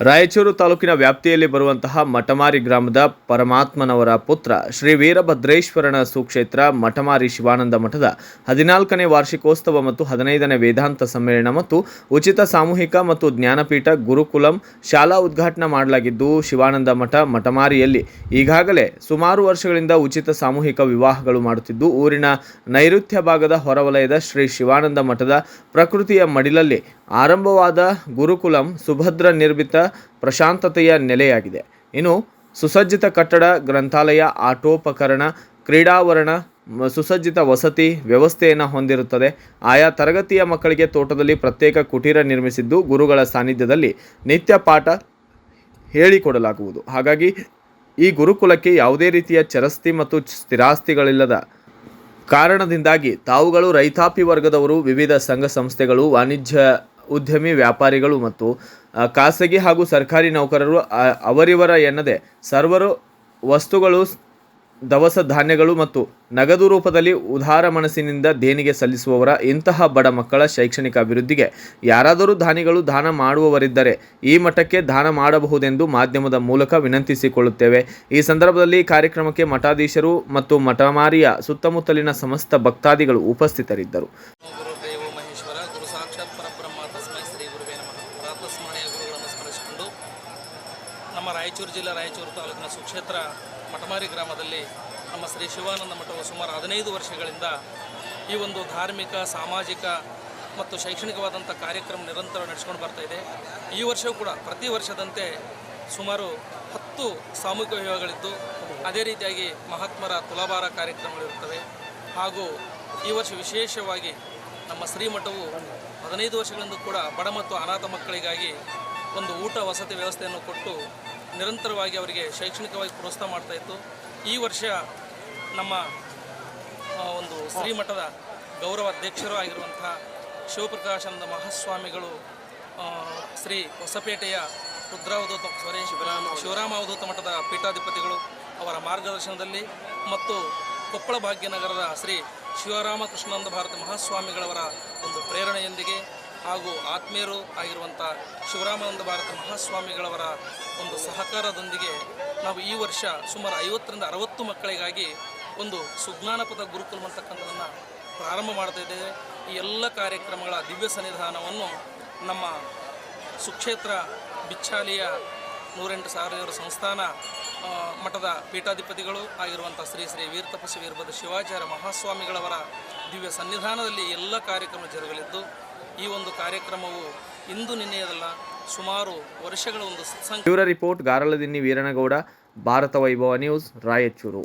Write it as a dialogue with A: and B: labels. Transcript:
A: ರಾಯಚೂರು ತಾಲೂಕಿನ ವ್ಯಾಪ್ತಿಯಲ್ಲಿ ಬರುವಂತಹ ಮಠಮಾರಿ ಗ್ರಾಮದ ಪರಮಾತ್ಮನವರ ಪುತ್ರ ಶ್ರೀ ವೀರಭದ್ರೇಶ್ವರನ ಸುಕ್ಷೇತ್ರ ಮಠಮಾರಿ ಶಿವಾನಂದ ಮಠದ ಹದಿನಾಲ್ಕನೇ ವಾರ್ಷಿಕೋತ್ಸವ ಮತ್ತು ಹದಿನೈದನೇ ವೇದಾಂತ ಸಮ್ಮೇಳನ ಮತ್ತು ಉಚಿತ ಸಾಮೂಹಿಕ ಮತ್ತು ಜ್ಞಾನಪೀಠ ಗುರುಕುಲಂ ಶಾಲಾ ಉದ್ಘಾಟನೆ ಮಾಡಲಾಗಿದ್ದು ಶಿವಾನಂದ ಮಠ ಮಠಮಾರಿಯಲ್ಲಿ ಈಗಾಗಲೇ ಸುಮಾರು ವರ್ಷಗಳಿಂದ ಉಚಿತ ಸಾಮೂಹಿಕ ವಿವಾಹಗಳು ಮಾಡುತ್ತಿದ್ದು, ಊರಿನ ನೈಋತ್ಯ ಭಾಗದ ಹೊರವಲಯದ ಶ್ರೀ ಶಿವಾನಂದ ಮಠದ ಪ್ರಕೃತಿಯ ಮಡಿಲಲ್ಲಿ ಆರಂಭವಾದ ಗುರುಕುಲಂ ಸುಭದ್ರ ನಿರ್ಮಿತ ಪ್ರಶಾಂತತೆಯ ನೆಲೆಯಾಗಿದೆ. ಇನ್ನು ಸುಸಜ್ಜಿತ ಕಟ್ಟಡ, ಗ್ರಂಥಾಲಯ, ಆಟೋಪಕರಣ, ಕ್ರೀಡಾವರಣ ಸುಸಜ್ಜಿತ ವಸತಿ ವ್ಯವಸ್ಥೆಯನ್ನು ಹೊಂದಿರುತ್ತದೆ. ಆಯಾ ತರಗತಿಯ ಮಕ್ಕಳಿಗೆ ತೋಟದಲ್ಲಿ ಪ್ರತ್ಯೇಕ ಕುಟೀರ ನಿರ್ಮಿಸಿದ್ದು ಗುರುಗಳ ಸಾನ್ನಿಧ್ಯದಲ್ಲಿ ನಿತ್ಯ ಪಾಠ ಹೇಳಿಕೊಡಲಾಗುವುದು. ಹಾಗಾಗಿ ಈ ಗುರುಕುಲಕ್ಕೆ ಯಾವುದೇ ರೀತಿಯ ಚರಸ್ತಿ ಮತ್ತು ಸ್ಥಿರಾಸ್ತಿಗಳಿಲ್ಲದ ಕಾರಣದಿಂದಾಗಿ ತಾವುಗಳು ರೈತಾಪಿ ವರ್ಗದವರು ವಿವಿಧ ಸಂಘ ಸಂಸ್ಥೆಗಳು, ವಾಣಿಜ್ಯ ಉದ್ಯಮಿ ವ್ಯಾಪಾರಿಗಳು ಮತ್ತು ಖಾಸಗಿ ಹಾಗೂ ಸರ್ಕಾರಿ ನೌಕರರು ಅವರಿವರ ಎನ್ನದೆ ಸರ್ವರು ವಸ್ತುಗಳು ದವಸ ಧಾನ್ಯಗಳು ಮತ್ತು ನಗದು ರೂಪದಲ್ಲಿ ಉದಾರ ಮನಸ್ಸಿನಿಂದ ದೇಣಿಗೆ ಸಲ್ಲಿಸುವವರ, ಇಂತಹ ಬಡ ಮಕ್ಕಳ ಶೈಕ್ಷಣಿಕ ಅಭಿವೃದ್ಧಿಗೆ ಯಾರಾದರೂ ದಾನಿಗಳು ದಾನ ಮಾಡುವವರಿದ್ದರೆ ಈ ಮಠಕ್ಕೆ ದಾನ ಮಾಡಬಹುದೆಂದು ಮಾಧ್ಯಮದ ಮೂಲಕ ವಿನಂತಿಸಿಕೊಳ್ಳುತ್ತೇವೆ. ಈ ಸಂದರ್ಭದಲ್ಲಿ ಕಾರ್ಯಕ್ರಮಕ್ಕೆ ಮಠಾಧೀಶರು ಮತ್ತು ಮಠಮಾರಿಯ ಸುತ್ತಮುತ್ತಲಿನ ಸಮಸ್ತ ಭಕ್ತಾದಿಗಳು ಉಪಸ್ಥಿತರಿದ್ದರು.
B: ಗುರು ಸ್ಮರಣೀಯ ಗುರುಗಳನ್ನು ಸ್ಮರಿಸಿಕೊಂಡು ನಮ್ಮ ರಾಯಚೂರು ಜಿಲ್ಲೆ ರಾಯಚೂರು ತಾಲೂಕಿನ ಸುಕ್ಷೇತ್ರ ಮಠಮಾರಿ ಗ್ರಾಮದಲ್ಲಿ ನಮ್ಮ ಶ್ರೀ ಶಿವಾನಂದ ಮಠವು ಸುಮಾರು ಹದಿನೈದು ವರ್ಷಗಳಿಂದ ಈ ಒಂದು ಧಾರ್ಮಿಕ, ಸಾಮಾಜಿಕ ಮತ್ತು ಶೈಕ್ಷಣಿಕವಾದಂಥ ಕಾರ್ಯಕ್ರಮ ನಿರಂತರ ನಡೆಸ್ಕೊಂಡು ಬರ್ತಾ ಇದೆ. ಈ ವರ್ಷವೂ ಕೂಡ ಪ್ರತಿ ವರ್ಷದಂತೆ ಸುಮಾರು ಹತ್ತು ಸಾಮೂಹಿಕ ವಿವಾಹಗಳಿದ್ದು, ಅದೇ ರೀತಿಯಾಗಿ ಮಹಾತ್ಮರ ತುಲಾಭಾರ ಕಾರ್ಯಕ್ರಮಗಳಿರುತ್ತವೆ ಹಾಗೂ ಈ ವರ್ಷ ವಿಶೇಷವಾಗಿ ನಮ್ಮ ಶ್ರೀಮಠವು ಹದಿನೈದು ವರ್ಷಗಳಿಂದ ಕೂಡ ಬಡ ಮತ್ತು ಅನಾಥ ಮಕ್ಕಳಿಗಾಗಿ ಒಂದು ಊಟ ವಸತಿ ವ್ಯವಸ್ಥೆಯನ್ನು ಕೊಟ್ಟು ನಿರಂತರವಾಗಿ ಅವರಿಗೆ ಶೈಕ್ಷಣಿಕವಾಗಿ ಪ್ರೋತ್ಸಾಹ ಮಾಡ್ತಾ ಇತ್ತು. ಈ ವರ್ಷ ನಮ್ಮ ಒಂದು ಶ್ರೀಮಠದ ಗೌರವ ಅಧ್ಯಕ್ಷರು ಆಗಿರುವಂಥ ಶಿವಪ್ರಕಾಶಾನಂದ ಮಹಾಸ್ವಾಮಿಗಳು ಶ್ರೀ ಹೊಸಪೇಟೆಯ ರುದ್ರಾವಧೂತ ಸಾರಿ ಶಿವರಾಮ ಶಿವರಾಮ ಅವಧೂತ ಮಠದ ಪೀಠಾಧಿಪತಿಗಳು ಅವರ ಮಾರ್ಗದರ್ಶನದಲ್ಲಿ ಮತ್ತು ಕೊಪ್ಪಳ ಭಾಗ್ಯನಗರದ ಶ್ರೀ ಶಿವರಾಮಕೃಷ್ಣಾನಂದ ಭಾರತ ಮಹಾಸ್ವಾಮಿಗಳವರ ಒಂದು ಪ್ರೇರಣೆಯೊಂದಿಗೆ ಹಾಗೂ ಆತ್ಮೀಯರು ಆಗಿರುವಂಥ ಶಿವರಾಮಾನಂದ ಭಾರತ ಮಹಾಸ್ವಾಮಿಗಳವರ ಒಂದು ಸಹಕಾರದೊಂದಿಗೆ ನಾವು ಈ ವರ್ಷ ಸುಮಾರು ಐವತ್ತರಿಂದ ಅರವತ್ತು ಮಕ್ಕಳಿಗಾಗಿ ಒಂದು ಸುಜ್ಞಾನಪದ ಗುರುಕುಲಂ ಅಂತಕ್ಕಂಥದ್ದನ್ನು ಪ್ರಾರಂಭ ಮಾಡ್ತಾ ಇದ್ದೇವೆ. ಈ ಎಲ್ಲ ಕಾರ್ಯಕ್ರಮಗಳ ದಿವ್ಯ ಸನ್ನಿಧಾನವನ್ನು ನಮ್ಮ ಸುಕ್ಷೇತ್ರ ಬಿಚ್ಚಾಲಿಯ ನೂರೆಂಟು ಸಾವಿರ ಸಂಸ್ಥಾನ ಮಠದ ಪೀಠಾಧಿಪತಿಗಳು ಆಗಿರುವಂಥ ಶ್ರೀ ಶ್ರೀ ವೀರ ತಪಸ್ವಿ ವೀರಭದ್ರ ಶಿವಾಚಾರ್ಯ ಮಹಾಸ್ವಾಮಿಗಳವರ ದಿವ್ಯ ಸನ್ನಿಧಾನದಲ್ಲಿ ಎಲ್ಲ ಕಾರ್ಯಕ್ರಮ ಜರುಗಲಿದ್ದು, ಈ ಒಂದು ಕಾರ್ಯಕ್ರಮವು ಇಂದು ನಿನ್ನೆಯದಲ್ಲ, ಸುಮಾರು ವರ್ಷಗಳ ಒಂದು ಸತ್ಸಂಗ
A: report Garaladinni Veeranagowda, Bharat Vaibhav news, Raichur.